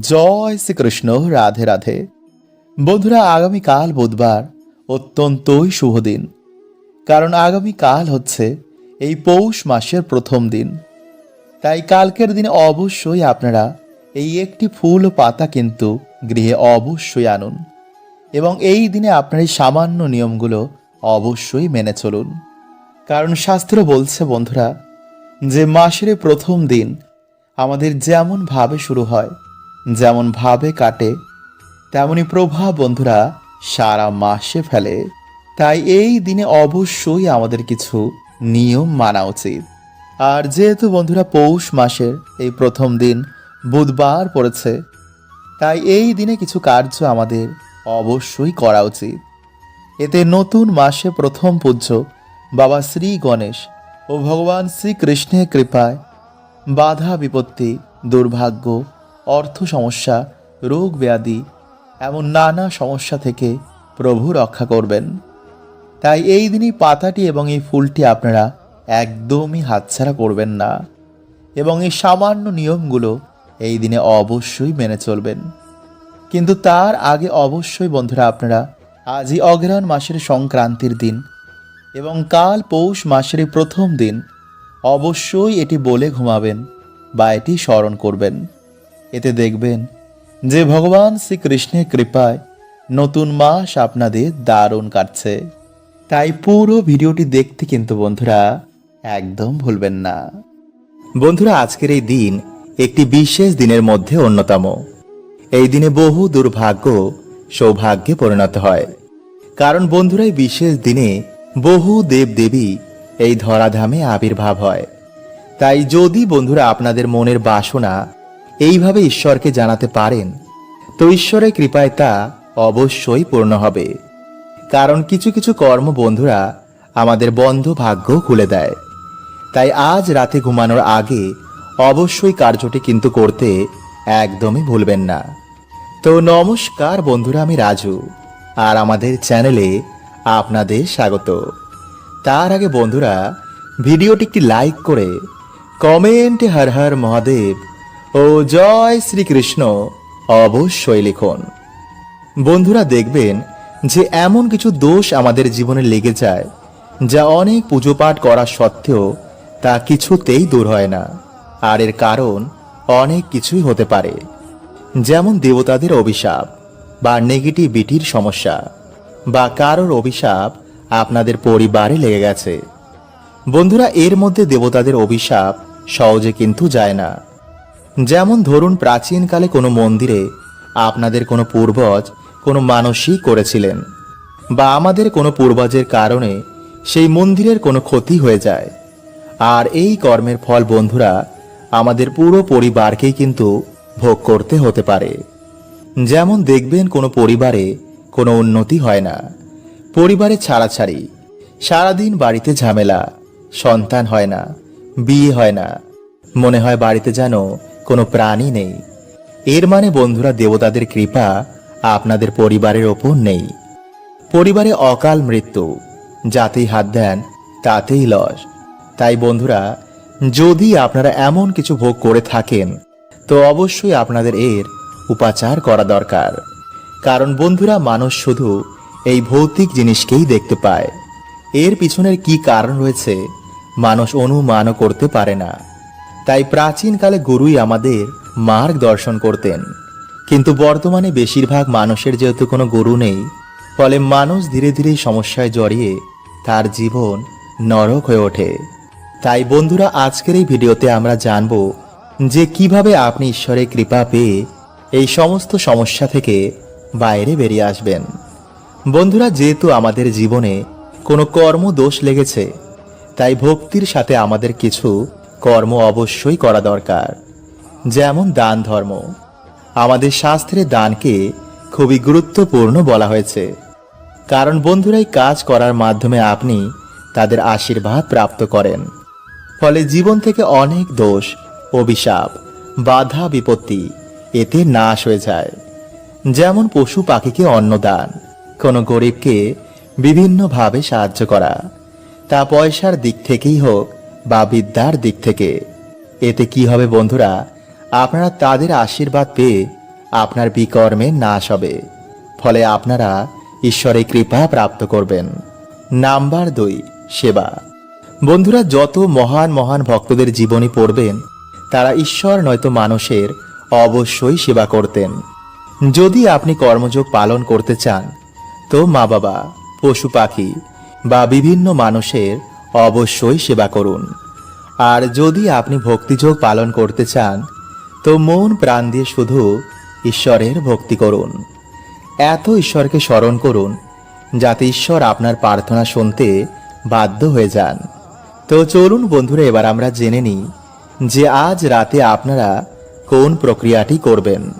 জয় শ্রীকৃষ্ণ, রাধে রাধে। বন্ধুরা, আগামীকাল বুধবার অত্যন্তই শুভ দিন। কারণ আগামীকাল হচ্ছে এই পৌষ মাসের প্রথম দিন। তাই কালকের দিনে অবশ্যই আপনারা এই একটি ফুল ও পাতা কিন্তু গৃহে অবশ্যই আনুন। এবং এই দিনে আপনার এই সামান্য নিয়মগুলো অবশ্যই মেনে চলুন। কারণ শাস্ত্র বলছে, বন্ধুরা, যে মাসের প্রথম দিন আমাদের যেমন ভাবে শুরু হয় যেমন ভাবে কাটে, তেমনি প্রভাব বন্ধুরা সারা মাসে ফেলে। তাই এই দিনে অবশ্যই আমাদের কিছু নিয়ম মানা উচিত। আর যেহেতু বন্ধুরা পৌষ মাসের এই প্রথম দিন বুধবার পড়েছে, তাই এই দিনে কিছু কার্য আমাদের অবশ্যই করা উচিত। এতে নতুন মাসে প্রথম পূজ্য বাবা শ্রী গণেশ ও ভগবান শ্রীকৃষ্ণের কৃপায় বাধা বিপত্তি, দুর্ভাগ্য অর্থ সমস্যা, রোগ ব্যাধি এমন নানা সমস্যা থেকে প্রভু রক্ষা করবেন। তাই এই দিনই পাতাটি এবং এই ফুলটি আপনারা একদমই হাতছাড়া করবেন না এবং এই সামান্য নিয়মগুলো এই দিনে অবশ্যই মেনে চলবেন। কিন্তু তার আগে অবশ্যই বন্ধুরা আপনারা আজই অগ্রহণ মাসের সংক্রান্তির দিন এবং কাল পৌষ মাসের প্রথম দিন অবশ্যই এটি বলে ঘুমাবেন বা এটি স্মরণ করবেন। এতে দেখবেন যে ভগবান শ্রীকৃষ্ণের কৃপায় নতুন মাস আপনাদের দারুণ কাটছে। তাই পুরো ভিডিওটি দেখতে কিন্তু বন্ধুরা একদম ভুলবেন না। বন্ধুরা, আজকের এই দিন একটি বিশেষ দিনের মধ্যে অন্যতম। এই দিনে বহু দুর্ভাগ্য সৌভাগ্যে পরিণত হয়। কারণ বন্ধুরা, এই বিশেষ দিনে বহু দেব দেবী এই ধরাধামে আবির্ভাব হয়। তাই যদি বন্ধুরা আপনাদের মনের বাসনা এইভাবে ঈশ্বরকে জানাতে পারেন, তো ঈশ্বরের কৃপায় তা অবশ্যই পূর্ণ হবে। কারণ কিছু কিছু কর্ম বন্ধুরা আমাদের বন্ধ ভাগ্য খুলে দেয়। তাই আজ রাতে ঘুমানোর আগে অবশ্যই কার্যটি কিন্তু করতে একদমই ভুলবেন না। তো নমস্কার বন্ধুরা, আমি রাজু, আর আমাদের চ্যানেলে আপনাদের স্বাগত। তার আগে বন্ধুরা, ভিডিওটি একটি লাইক করে, কমেন্টে হর হর মহাদেব ও জয় শ্রীকৃষ্ণ, অবশ্যই লিখুন। বন্ধুরা দেখবেন যে এমন কিছু দোষ আমাদের জীবনে লেগে যায়, যা অনেক পুজো পাঠ করা সত্ত্বেও তা কিছুতেই দূর হয় না, আর এর কারণ অনেক কিছুই হতে পারে। যেমন দেবতাদের অভিশাপ বা নেগেটিভিটির সমস্যা বা কারোর অভিশাপ আপনাদের পরিবারে লেগে গেছে। বন্ধুরা, এর মধ্যে দেবতাদের অভিশাপ সহজে কিন্তু যায় না। যেমন ধরুন প্রাচীনকালে কোনো মন্দিরে আপনাদের কোনো পূর্বজ কোনো মানসিক করেছিলেন, বা আমাদের কোনো পূর্বজের কারণে সেই মন্দিরের কোনো ক্ষতি হয়ে যায়। আর এই কর্মের ফল বন্ধুরা, আমাদের পুরো পরিবারকেই কিন্তু ভোগ করতে হতে পারে। যেমন দেখবেন কোনো পরিবারে কোনো উন্নতি হয় না। পরিবারে ছাড়াছাড়ি, সারাদিন বাড়িতে ঝামেলা, সন্তান হয় না, বিয়ে হয় না। মনে হয় বাড়িতে যেন কোনো প্রাণী নেই। এর মানে বন্ধুরা, দেবতাদের কৃপা আপনাদের পরিবারের ওপর নেই। পরিবারে অকাল মৃত্যু, যাতেই হাত দেন, তাতেই লস। তাই বন্ধুরা, যদি আপনারা এমন কিছু ভোগ করে থাকেন, তো অবশ্যই আপনাদের এর উপাচার করা দরকার। কারণ বন্ধুরা, মানুষ শুধু এই ভৌতিক জিনিসকেই দেখতে পায়। এর পিছনের কি কারণ রয়েছে, মানুষ অনুমানও করতে পারে না। তাই প্রাচীনকালে গুরুই আমাদের মার্গ দর্শন করতেন। কিন্তু বর্তমানে বেশিরভাগ মানুষের যেহেতু কোনো গুরু নেই, ফলে মানুষ ধীরে ধীরে সমস্যায় জড়িয়ে তার জীবন নরক হয়ে ওঠে। তাই বন্ধুরা, আজকের এই ভিডিওতে আমরা জানব যে কীভাবে আপনি ঈশ্বরের কৃপা পেয়ে এই সমস্ত সমস্যা থেকে বাইরে বেরিয়ে আসবেন। বন্ধুরা, যেহেতু আমাদের জীবনে কোনো কর্ম দোষ লেগেছে, তাই ভক্তির সাথে আমাদের কিছু কর্ম অবশ্যই করা দরকার। যেমন দান ধর্ম। আমাদের শাস্ত্রে দানকে খুবই গুরুত্বপূর্ণ বলা হয়েছে। কারণ বন্ধুরাই কাজ করার মাধ্যমে আপনি তাদের আশীর্বাদ প্রাপ্ত করেন। ফলে জীবন থেকে অনেক দোষ, অভিশাপ, বাধা, বিপত্তি এতে নাশ হয়ে যায়। যেমন পশু পাখিকে অন্নদান কোনো গরিবকে বিভিন্নভাবে সাহায্য করা। তা পয়সার দিক থেকেই হোক বা বিদ্যার দিক থেকে। এতে কি হবে বন্ধুরা? আপনারা তাদের আশীর্বাদ পেয়ে আপনার বিকর্মে নাশ হবে। ফলে আপনারা ঈশ্বরের কৃপা প্রাপ্ত করবেন। নাম্বার দুই, সেবা। বন্ধুরা, যত মহান মহান ভক্তদের জীবনী পড়বেন, তারা ঈশ্বর নয়তো মানুষের অবশ্যই সেবা করতেন। যদি আপনি কর্মযোগ পালন করতে চান, তো মা বাবা পশু পাখি বা বিভিন্ন মানুষের অবশ্যই সেবা করুন। আর যদি আপনি ভক্তিযোগ পালন করতে চান, তো মন প্রাণ দিয়ে শুধু ঈশ্বরের ভক্তি করুন। এত ঈশ্বরকে স্মরণ করুন, যাতে ঈশ্বর আপনার প্রার্থনা শুনতে বাধ্য হয়ে যান। তো চলুন বন্ধুরা, এবার আমরা জেনে নিই যে আজ রাতে আপনারা কোন প্রক্রিয়াটি করবেন।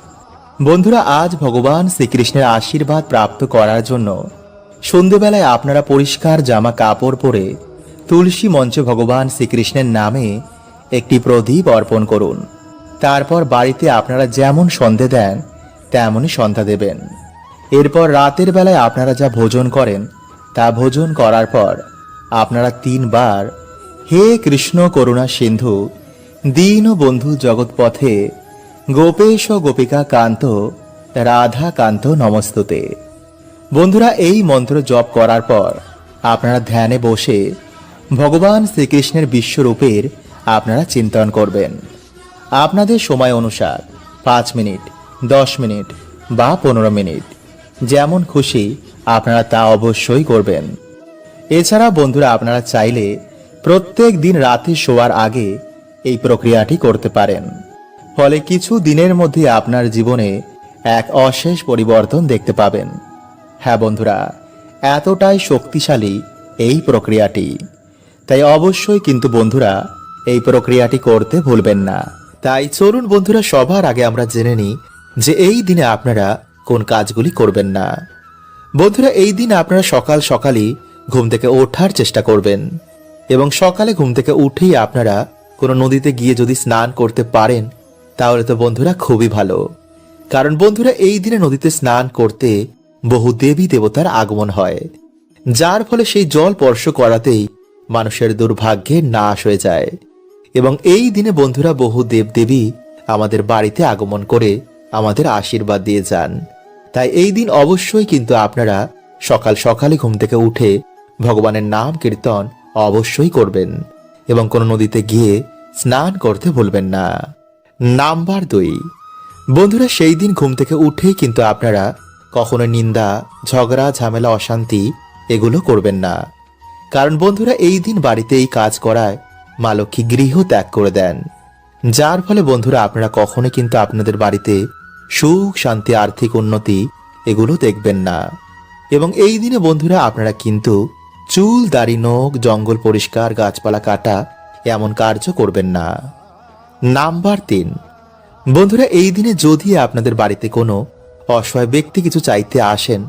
বন্ধুরা, আজ ভগবান শ্রীকৃষ্ণের আশীর্বাদ প্রাপ্ত করার জন্য সন্ধেবেলায় আপনারা পরিষ্কার জামা কাপড় পরে তুলসী মঞ্চে ভগবান শ্রীকৃষ্ণের নামে একটি প্রদীপ অর্পণ করুন। তারপর বাড়িতে আপনারা যেমন সন্ধে দেন, তেমনই সন্ধ্যা দেবেন। এরপর রাতের বেলায় আপনারা যা ভোজন করেন, তা ভোজন করার পর আপনারা তিনবার হে কৃষ্ণ করুণা সিন্ধু, দীন বন্ধু জগৎপথে গোপেশ গোপিকা কান্ত, রাধা কান্ত নমস্তুতে। বন্ধুরা, এই মন্ত্র জপ করার পর আপনারা ধ্যানে বসে ভগবান শ্রীকৃষ্ণের বিশ্বরূপের আপনারা চিন্তন করবেন। আপনাদের সময় অনুসার পাঁচ মিনিট, দশ মিনিট বা পনেরো মিনিট, যেমন খুশি আপনারা তা অবশ্যই করবেন। এছাড়া বন্ধুরা আপনারা চাইলে প্রত্যেক দিন রাতে শোয়ার আগে এই প্রক্রিয়াটি করতে পারেন। ফলে কিছু দিনের মধ্যে আপনার জীবনে এক অশেষ পরিবর্তন দেখতে পাবেন। হ্যাঁ বন্ধুরা, এতটাই শক্তিশালী এই প্রক্রিয়াটি। তাই অবশ্যই কিন্তু বন্ধুরা, এই প্রক্রিয়াটি করতে ভুলবেন না। তাই চলুন বন্ধুরা, সবার আগে আমরা জেনে নিই যে এই দিনে আপনারা কোন কাজগুলি করবেন না। বন্ধুরা, এই দিন আপনারা সকাল সকালই ঘুম থেকে ওঠার চেষ্টা করবেন এবং সকালে ঘুম থেকে উঠেই আপনারা কোনো নদীতে গিয়ে যদি স্নান করতে পারেন, তাহলে তো বন্ধুরা খুবই ভালো। কারণ বন্ধুরা, এই দিনে নদীতে স্নান করতে বহু দেবী দেবতার আগমন হয়, যার ফলে সেই জল স্পর্শ করাতেই মানুষের দুর্ভাগ্যে নাশ হয়ে যায়। এবং এই দিনে বন্ধুরা বহু দেবদেবী আমাদের বাড়িতে আগমন করে আমাদের আশীর্বাদ দিয়ে যান। তাই এই দিন অবশ্যই কিন্তু আপনারা সকাল সকালে ঘুম থেকে উঠে ভগবানের নাম কীর্তন অবশ্যই করবেন এবং কোনো নদীতে গিয়ে স্নান করতে ভুলবেন না। নাম্বার দুই। বন্ধুরা, সেই দিন ঘুম থেকে উঠেই কিন্তু আপনারা কখনো নিন্দা, ঝগড়া, ঝামেলা, অশান্তি এগুলো করবেন না। কারণ বন্ধুরা এই দিন বাড়িতে এই কাজ করায়। মা লক্ষ্মী গৃহ ত্যাগ করে দেন। যার ফলে বন্ধুরা আপনারা কখনো কিন্তু আপনাদের বাড়িতে সুখ, শান্তি, আর্থিক উন্নতি এগুলো দেখবেন না। এবং এই দিনে বন্ধুরা আপনারা কিন্তু চুল, দাড়ি, নখ, জঙ্গল পরিষ্কার, গাছপালা কাটা এমন কার্য করবেন না। নাম্বার তিন, বন্ধুরা এই দিনে যদি আপনাদের বাড়িতে কোনো অসহায় ব্যক্তি কিছু চাইতে আসেন,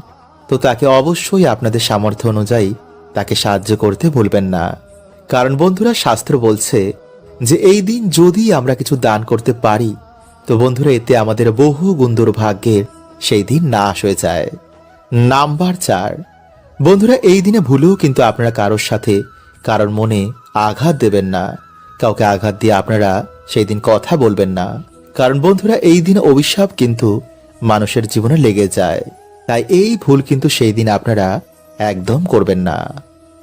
তো তাকে অবশ্যই আপনাদের সামর্থ্য অনুযায়ী তাকে সাহায্য করতে ভুলবেন না। কারণ বন্ধুরা, শাস্ত্র বলছে যে, এই দিন যদি আমরা কিছু দান করতে পারি, তো বন্ধুরা, এতে আমাদের বহু গুন্দর ভাগ্যের সেই দিন নাশ হয়ে যায়। নাম্বার চার। বন্ধুরা, এই দিনে ভুলেও কিন্তু আপনারা কারোর সাথে কারোর মনে আঘাত দেবেন না। কাউকে আঘাত দিয়ে আপনারা সেই দিন কথা বলবেন না। কারণ বন্ধুরা, এই দিন অভিশাপ কিন্তু মানুষের জীবনে লেগে যায়। তাই এই ভুল কিন্তু সেই দিন আপনারা একদম করবেন না।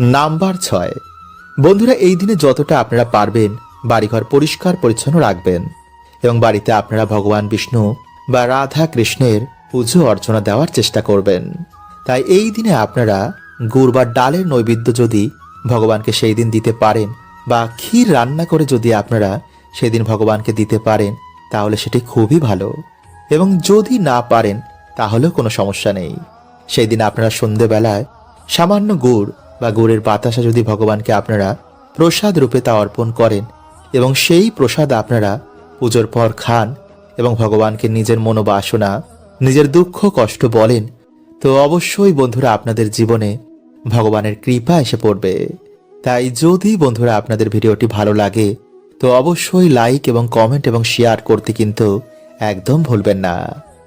নাম্বার ছয়। বন্ধুরা, এই দিনে যতটা আপনারা পারবেন বাড়িঘর পরিষ্কার, পরিচ্ছন্ন রাখবেন এবং বাড়িতে আপনারা ভগবান বিষ্ণু বা রাধা কৃষ্ণের পুজো, অর্চনা দেওয়ার চেষ্টা করবেন। তাই এই দিনে আপনারা গুড় বা ডালের নৈবেদ্য যদি ভগবানকে সেই দিন দিতে পারেন বা ক্ষীর রান্না করে যদি আপনারা সেদিন ভগবানকে দিতে পারেন, তাহলে সেটি খুবই ভালো। এবং যদি না পারেন, তাহলেও কোনো সমস্যা নেই। সেই দিন আপনারা সন্ধেবেলায় সামান্য গুড় বা গুড়ের বাতাসা যদি ভগবানকে আপনারা প্রসাদ রূপে তা অর্পণ করেন এবং সেই প্রসাদ আপনারা পুজোর পর খান এবং ভগবানকে নিজের মনোবাসনা, নিজের দুঃখ, কষ্ট বলেন, তো অবশ্যই বন্ধুরা আপনাদের জীবনে ভগবানের কৃপা এসে পড়বে। তাই যদি বন্ধুরা আপনাদের ভিডিওটি ভালো লাগে, তো অবশ্যই লাইক এবং কমেন্ট এবং শেয়ার করতে কিন্তু একদম ভুলবেন না।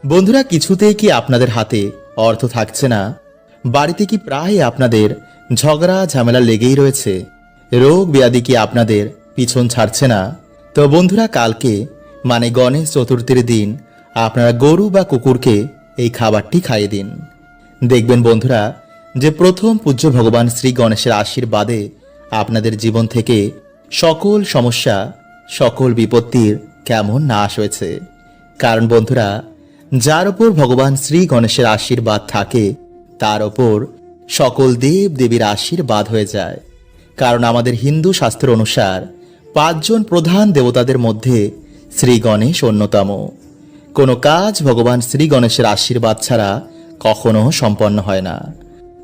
বন্ধুরা কিছুতেই কি আপনাদের হাতে অর্থ থাকছে না? বাড়িতে কি প্রায় আপনাদের ঝগড়া ঝামেলা লেগেই রয়েছে। রোগ ব্যাধি কি আপনাদের পিছন ছাড়ছে না? তো বন্ধুরা, কালকে মানে গণেশ চতুর্থীর দিন আপনারা গরু বা কুকুরকে এই খাবারটি খাইয়ে দিন। দেখবেন বন্ধুরা, যে প্রথম পূজ্য ভগবান শ্রী গণেশের আশীর্বাদে আপনাদের জীবন থেকে সকল সমস্যা, সকল বিপত্তির কেমন নাশ হয়েছে। কারণ বন্ধুরা, যার ওপর ভগবান শ্রী গণেশের আশীর্বাদ থাকে, তার ওপর সকল দেব দেবীর আশীর্বাদ হয়ে যায়। কারণ আমাদের হিন্দু শাস্ত্র অনুসার পাঁচজন প্রধান দেবতাদের মধ্যে শ্রী গণেশ অন্যতম। কোনো কাজ ভগবান শ্রী গণেশের আশীর্বাদ ছাড়া কখনো সম্পন্ন হয় না।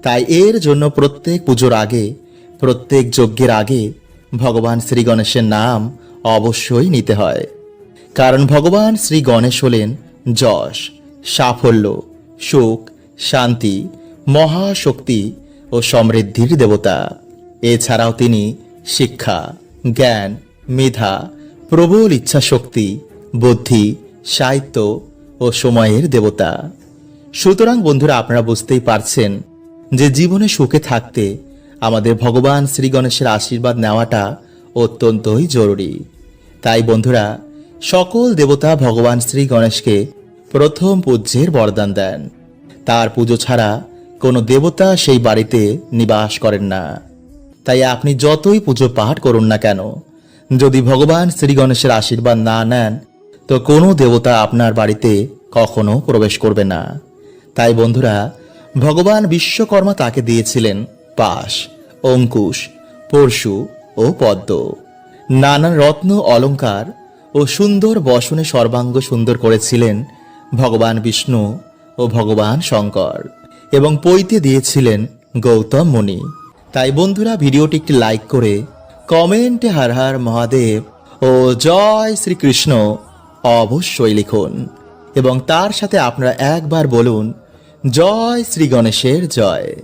তাই এর জন্য প্রত্যেক পুজোর আগে, প্রত্যেক যজ্ঞের আগে ভগবান শ্রী গণেশের নাম অবশ্যই নিতে হয়। কারণ ভগবান শ্রী গণেশ হলেন যশ, সাফল্য সুখ শান্তি মহাশক্তি ও সমৃদ্ধির দেবতা। এছাড়াও তিনি শিক্ষা, জ্ঞান, মেধা, প্রবল ইচ্ছাশক্তি, বুদ্ধি, সাহিত্য ও সময়ের দেবতা। সুতরাং বন্ধুরা, আপনারা বুঝতেই পারছেন যে জীবনে সুখে থাকতে আমাদের ভগবান শ্রী গণেশের আশীর্বাদ নেওয়াটা অত্যন্তই জরুরি। তাই বন্ধুরা, সকল দেবতা ভগবান শ্রী গণেশকে প্রথম পূজ্যের বরদান দেন। তার পুজো ছাড়া কোনো দেবতা সেই বাড়িতে নিবাস করেন না। তাই আপনি যতই পুজো পাঠ করুন না কেন, যদি ভগবান শ্রী গণেশের আশীর্বাদ না নেন, তো কোনো দেবতা আপনার বাড়িতে কখনো প্রবেশ করবে না। তাই বন্ধুরা, ভগবান বিশ্বকর্মা তাকে দিয়েছিলেন পাশ, অঙ্কুশ, পরশু ও পদ্ম। নানান রত্ন অলংকার ও সুন্দর বসনে সর্বাঙ্গ সুন্দর করেছিলেন ভগবান বিষ্ণু ও ভগবান শঙ্কর। এবং পৈতে দিয়েছিলেন গৌতম মুনি। তাই বন্ধুরা, ভিডিওটি একটি লাইক করে কমেন্টে হার হার মহাদেব ও জয় শ্রীকৃষ্ণ অবশ্যই লিখুন। এবং তার সাথে আপনারা একবার বলুন, জয় শ্রী গণেশের জয়।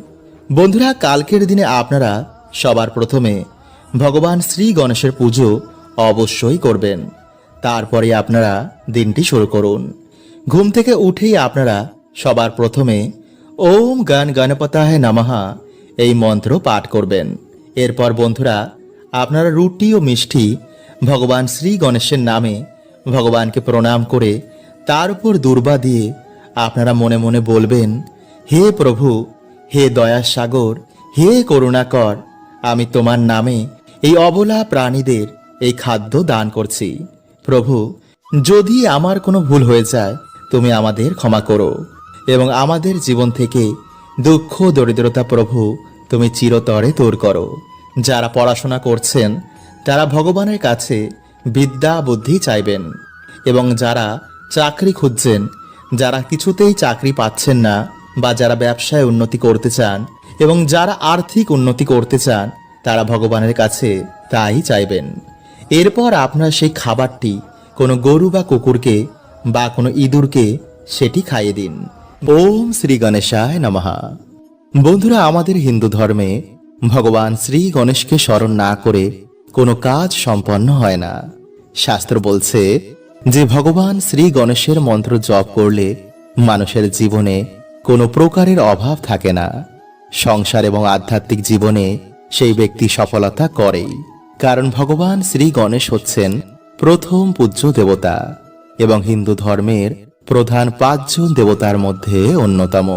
বন্ধুরা, কালকের দিনে আপনারা সবার প্রথমে ভগবান শ্রী গণেশের পুজো অবশ্যই করবেন। তারপরে আপনারা দিনটি শুরু করুন। ঘুম থেকে উঠেই আপনারা সবার প্রথমে ওম গান গণপতায় নামাহা, এই মন্ত্র পাঠ করবেন। এরপর বন্ধুরা, আপনারা রুটি ও মিষ্টি ভগবান শ্রী গণেশের নামে ভগবানকে প্রণাম করে তার উপর দুর্বা দিয়ে আপনারা মনে মনে বলবেন, হে প্রভু, হে দয়া সাগর, হে করুণাকর, আমি তোমার নামে এই অবলা প্রাণীদের এই খাদ্য দান করছি। প্রভু, যদি আমার কোনো ভুল হয়ে যায়, তুমি আমাদের ক্ষমা করো। এবং আমাদের জীবন থেকে দুঃখ, দরিদ্রতা প্রভু, তুমি চিরতরে দূর করো। যারা পড়াশোনা করছেন, তারা ভগবানের কাছে বিদ্যা, বুদ্ধি চাইবেন। এবং যারা চাকরি খুঁজছেন, যারা কিছুতেই চাকরি পাচ্ছেন না বা যারা ব্যবসায় উন্নতি করতে চান এবং যারা আর্থিক উন্নতি করতে চান, তারা ভগবানের কাছে তাই চাইবেন। এরপর আপনার সেই খাবারটি কোনো গরু বা কুকুরকে বা কোনো ইঁদুরকে সেটি খাইয়ে দিন। ওম শ্রী গণেশায় নমঃ। বন্ধুরা, আমাদের হিন্দু ধর্মে ভগবান শ্রী গণেশকে স্মরণ না করে কোনো কাজ সম্পন্ন হয় না। শাস্ত্র বলছে যে, ভগবান শ্রী গণেশের মন্ত্র জপ করলে মানুষের জীবনে কোনো প্রকারের অভাব থাকে না। সংসার এবং আধ্যাত্মিক জীবনে সেই ব্যক্তি সফলতা করেই। কারণ ভগবান শ্রী গণেশ হচ্ছেন প্রথম পূজ্য দেবতা এবং হিন্দু ধর্মের প্রধান পাঁচজন দেবতার মধ্যে অন্যতম।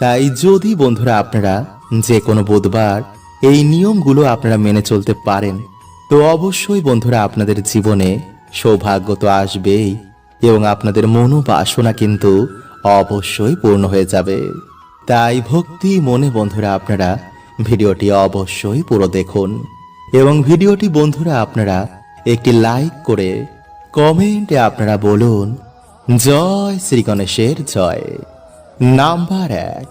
তাই যদি বন্ধুরা আপনারা যে কোনো বুধবার এই নিয়মগুলো আপনারা মেনে চলতে পারেন, তো অবশ্যই বন্ধুরা আপনাদের জীবনে সৌভাগ্য তো আসবেই এবং আপনাদের মনোবাসনা কিন্তু অবশ্যই পূর্ণ হয়ে যাবে। তাই ভক্তি মনে বন্ধুরা আপনারা ভিডিওটি অবশ্যই পুরো দেখুন এবং ভিডিওটি বন্ধুরা আপনারা একটি লাইক করে কমেন্টে আপনারা বলুন জয় শ্রী গণেশের জয়। নাম্বার এক।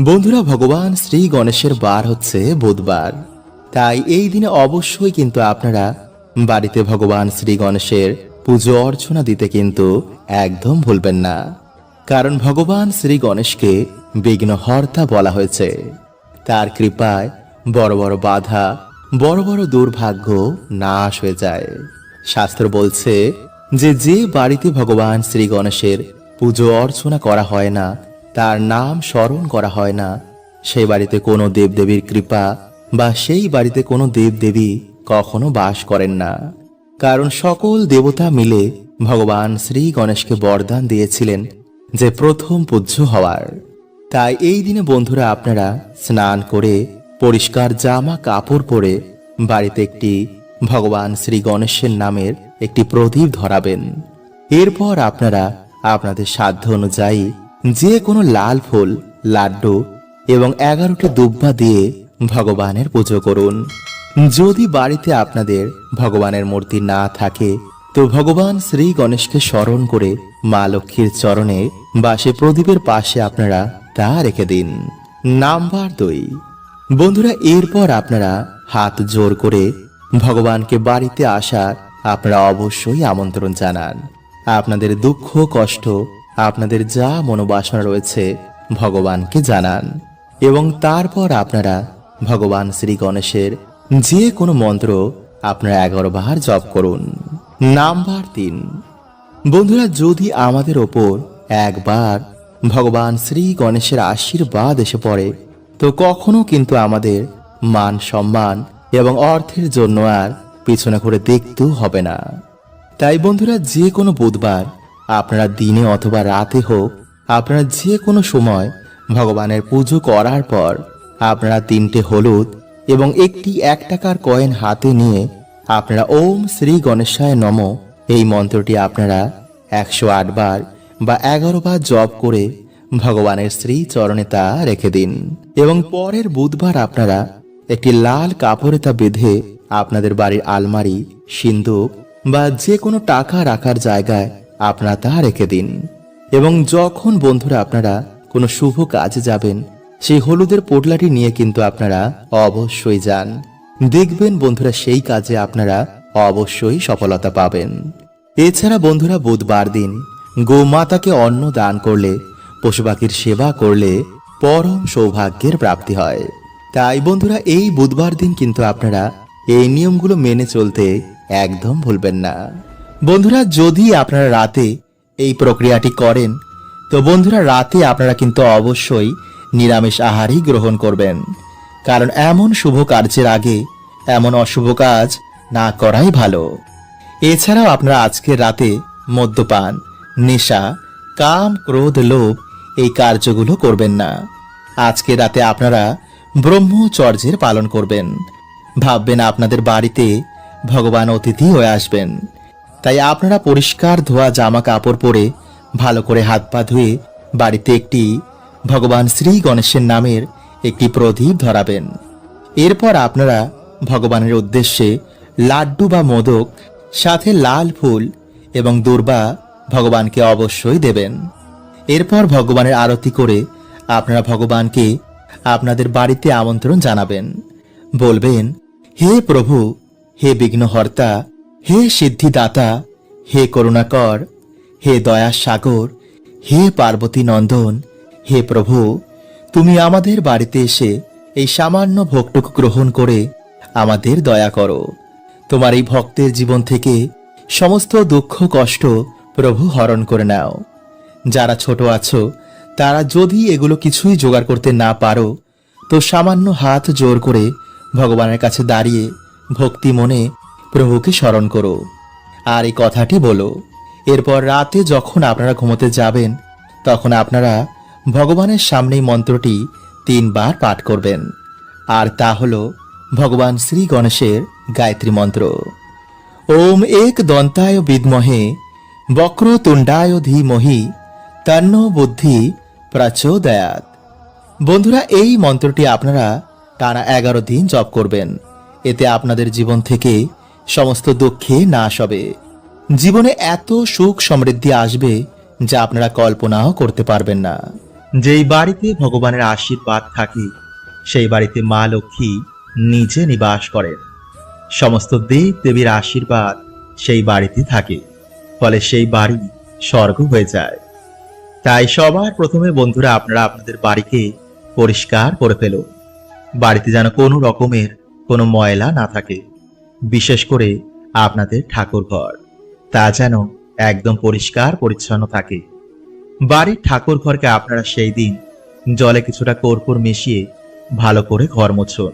বন্ধুরা, ভগবান শ্রী গণেশের বার হচ্ছে বুধবার। তাই এই দিনে অবশ্যই কিন্তু আপনারা বাড়িতে ভগবান শ্রী গণেশের পুজো অর্চনা দিতে কিন্তু একদম ভুলবেন না। কারণ ভগবান শ্রী গণেশকে বিঘ্নহর্তা বলা হয়েছে। তার কৃপায় বড় বড় বাধা, বড় বড় দুর্ভাগ্য নাশ হয়ে যায়। শাস্ত্র বলছে যে যে বাড়িতে ভগবান শ্রী গণেশের পুজো অর্চনা করা হয় না, তার নাম স্মরণ করা হয় না সেই বাড়িতে কোনো দেবদেবীর কৃপা বা সেই বাড়িতে কোনো দেবদেবী কখনো বাস করেন না। কারণ সকল দেবতা মিলে ভগবান শ্রী গণেশকে বরদান দিয়েছিলেন যে প্রথম পূজ্য হওয়ার। তাই এই দিনে বন্ধুরা আপনারা স্নান করে পরিষ্কার জামা কাপড় পরে বাড়িতে একটি ভগবান শ্রী গণেশের নামের একটি প্রদীপ ধরাবেন। এরপর আপনারা আপনাদের সাধ্য অনুযায়ী যে কোনো লাল ফুল, লাড্ডু এবং এগারোটি দুব্বা দিয়ে ভগবানের পুজো করুন। যদি বাড়িতে আপনাদের ভগবানের মূর্তি না থাকে, তো ভগবান শ্রী গণেশকে স্মরণ করে মা লক্ষ্মীর চরণে বা সে প্রদীপের পাশে আপনারা তা রেখে দিন। নাম্বার দুই। বন্ধুরা, এরপর আপনারা হাত জোর করে ভগবানকে বাড়িতে আসার আপনারা অবশ্যই আমন্ত্রণ জানান। আপনাদের দুঃখ, কষ্ট, আপনাদের যা মনোবাসনা রয়েছে, ভগবানকে জানান। এবং তারপর আপনারা ভগবান শ্রী গণেশের যে কোনো মন্ত্র আপনারা এগারো বার জপ করুন। নাম্বার তিন। বন্ধুরা, যদি আমাদের ওপর একবার ভগবান শ্রী গণেশের আশীর্বাদ এসে পড়ে, তো কখনো কিন্তু আমাদের মান সম্মান এবং অর্থের জন্য আর পিছনে করে দেখতেও হবে না। তাই বন্ধুরা, যে কোনো বুধবার, আপনারা দিনে অথবা রাতে হোক, আপনারা যে কোনো সময় ভগবানের পুজো করার পর আপনারা তিনটে হলুদ এবং একটি এক টাকার কয়েন হাতে নিয়ে আপনারা ওম শ্রী গণেশায় নম এই মন্ত্রটি আপনারা একশো বার বা এগারো বার জপ করে ভগবানের শ্রী চরণে তা রেখে দিন। এবং পরের বুধবার আপনারা একটি লাল কাপড়ে তা বেঁধে আপনাদের বাড়ির আলমারি, সিন্দুক বা যে কোনো টাকা রাখার জায়গায় আপনারা তা রেখে দিন। এবং যখন বন্ধুরা আপনারা কোনো শুভ কাজে যাবেন, সেই হলুদের পোটলাটি নিয়ে কিন্তু আপনারা অবশ্যই যান। দেখবেন বন্ধুরা সেই কাজে আপনারা অবশ্যই সফলতা পাবেন। এছাড়া বন্ধুরা বুধবার দিন গোমাতাকে অন্ন দান করলে, পশু পাখির সেবা করলে পরম সৌভাগ্যের প্রাপ্তি হয়। তাই বন্ধুরা এই বুধবার দিন কিন্তু আপনারা এই নিয়মগুলো মেনে চলতে একদম ভুলবেন না। বন্ধুরা, যদি আপনারা রাতে এই প্রক্রিয়াটি করেন, তো বন্ধুরা, রাতে আপনারা কিন্তু অবশ্যই নিরামিষ আহারই গ্রহণ করবেন। কারণ এমন শুভ কার্যের আগে এমন অশুভ কাজ না করাই ভালো। এছাড়াও আপনারা আজকের রাতে মদ্যপান, নেশা, কাম, ক্রোধ, লোভ এই কার্যগুলো করবেন না। আজকে রাতে আপনারা ব্রহ্মচর্যের পালন করবেন। ভাববেন আপনাদের বাড়িতে ভগবান অতিথি হয়ে আসবেন। তাই আপনারা পরিষ্কার ধোয়া জামা কাপড় পরে ভালো করে হাত পা ধুয়ে বাড়িতে একটি ভগবান শ্রী গণেশের নামের একটি প্রদীপ ধরাবেন। এরপর আপনারা ভগবানের উদ্দেশ্যে লাড্ডু বা মোদক, সাথে লাল ফুল এবং দুর্বা ভগবানকে অবশ্যই দেবেন। এরপর ভগবানের আরতি করে আপনারা ভগবানকে আপনাদের বাড়িতে আমন্ত্রণ জানাবেন। বলবেন, হে প্রভু, হে বিঘ্নহর্তা, হে সিদ্ধিদাতা, হে করুণাকর, হে দয়া সাগর হে পার্বতী নন্দন হে প্রভু, তুমি আমাদের বাড়িতে এসে এই সামান্য ভোগটুকু গ্রহণ করে আমাদের দয়া করো। তোমার এই ভক্তের জীবন থেকে সমস্ত দুঃখ, কষ্ট প্রভু হরণ করে নাও। যারা ছোট আছো, তারা যদি এগুলো কিছুই জোগাড় করতে না পারো, তো সামান্য হাত জোর করে ভগবানের কাছে দাঁড়িয়ে ভক্তি মনে প্রভুকে স্মরণ করো। আর এই কথাটি বলো, এরপর রাতে যখন আপনারা ঘুমোতে যাবেন, তখন আপনারা ভগবানের সামনেই মন্ত্রটি তিনবার পাঠ করবেন। আর তা হল ভগবান শ্রী গণেশের গায়ত্রী মন্ত্র। ওম এক দন্তায় বিদ্মহে, বক্রতুণ্ডায় ধীমহি, তন্ন বুদ্ধি প্রচোদয়াত। বন্ধুরা, এই মন্ত্রটি আপনারা টানা এগারো দিন জপ করবেন। এতে আপনাদের জীবন থেকে সমস্ত দুঃখে নাশ হবে। জীবনে এত সুখ সমৃদ্ধি আসবে যা আপনারা কল্পনাও করতে পারবেন না। যেই বাড়িতে ভগবানের আশীর্বাদ থাকে, সেই বাড়িতে মা লক্ষ্মী নিজে নিবাস করেন। সমস্ত দেব দেবীর আশীর্বাদ সেই বাড়িতে থাকে, ফলে সেই বাড়ি স্বর্গ হয়ে যায়। তাই সবার প্রথমে বন্ধুরা, আপনারা আপনাদের বাড়িকে পরিষ্কার করে ফেলুন। বাড়িতে যেন কোনো রকমের কোনো ময়লা না থাকে, বিশেষ করে আপনাদের ঠাকুর ঘর তা যেন একদম পরিষ্কার পরিচ্ছন্ন থাকে। বাড়ির ঠাকুর ঘরকে আপনারা সেই দিন জলে কিছুটা কর্পূর মিশিয়ে ভালো করে ঘর মুছুন।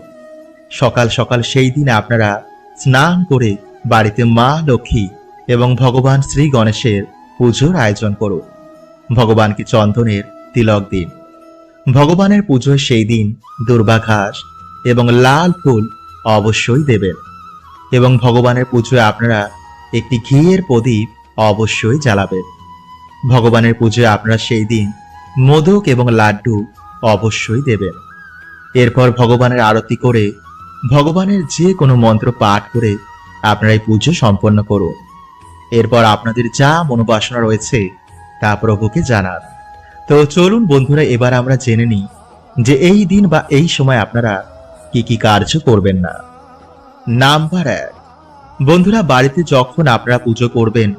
সকাল সকাল সেই দিন আপনারা স্নান করে বাড়িতে মা, লক্ষ্মী এবং ভগবান শ্রী গণেশের পুজোর আয়োজন করুন। ভগবানকে চন্দনের তিলক দিন। ভগবানের পুজোয় সেই দিন দুর্বা ঘাস এবং লাল ফুল অবশ্যই দেবেন। এবং ভগবানের পুজোয় আপনারা একটি ঘিয়ের প্রদীপ অবশ্যই জ্বালাবেন। ভগবানের পুজোয় আপনারা সেই দিন মোদক এবং লাড্ডু অবশ্যই দেবেন। এরপর ভগবানের আরতি করে, ভগবানের যে কোনো মন্ত্র পাঠ করে আপনারা এই পুজো সম্পন্ন করুন। এরপর আপনাদের যা মনোবাসনা রয়েছে তা প্রভুকে জানান। তো চলুন বন্ধুরা, এবার আমরা জেনে নিই যে এই দিন বা এই সময় আপনারা কি কি কার্য করবেন না। নাম্বার এক, বন্ধুরা, বাড়িতে যখন আপনারা পুজো করবেন,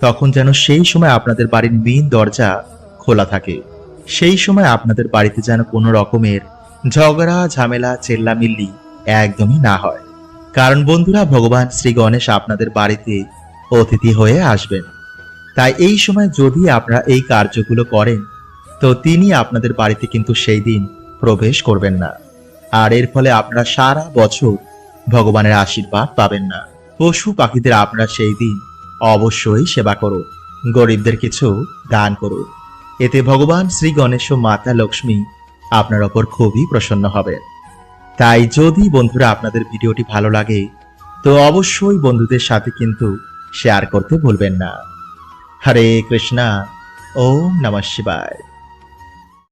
তখন যেন সেই সময় আপনাদের বাড়ির মেন দরজা খোলা থাকে। সেই সময় আপনাদের বাড়িতে যেন কোনো রকমের ঝগড়া, ঝামেলা, চেল্লামিল্লি একদমই না হয়। কারণ বন্ধুরা, ভগবান শ্রী গণেশ আপনাদের বাড়িতে অতিথি হয়ে আসবেন। তাই এই সময় যদি আপনারা এই কার্যগুলো করেন তো তিনি আপনাদের বাড়িতে কিন্তু সেই দিন প্রবেশ করবেন না। আর এর ফলে আপনারা সারা বছর ভগবানের আশীর্বাদ পাবেন না। পশু পাখিদের আপনারা সেই দিন অবশ্যই সেবা করুন। গরিবদের কিছু দান করুন। এতে ভগবান শ্রী গণেশ ও মাতা লক্ষ্মী আপনার ওপর খুবই প্রসন্ন হবেন তাই যদি বন্ধুরা আপনাদের ভিডিওটি ভালো লাগে, তো অবশ্যই বন্ধুদের সাথে কিন্তু শেয়ার করতে ভুলবেন না। হরে কৃষ্ণা, ওম নমঃ শিবায়।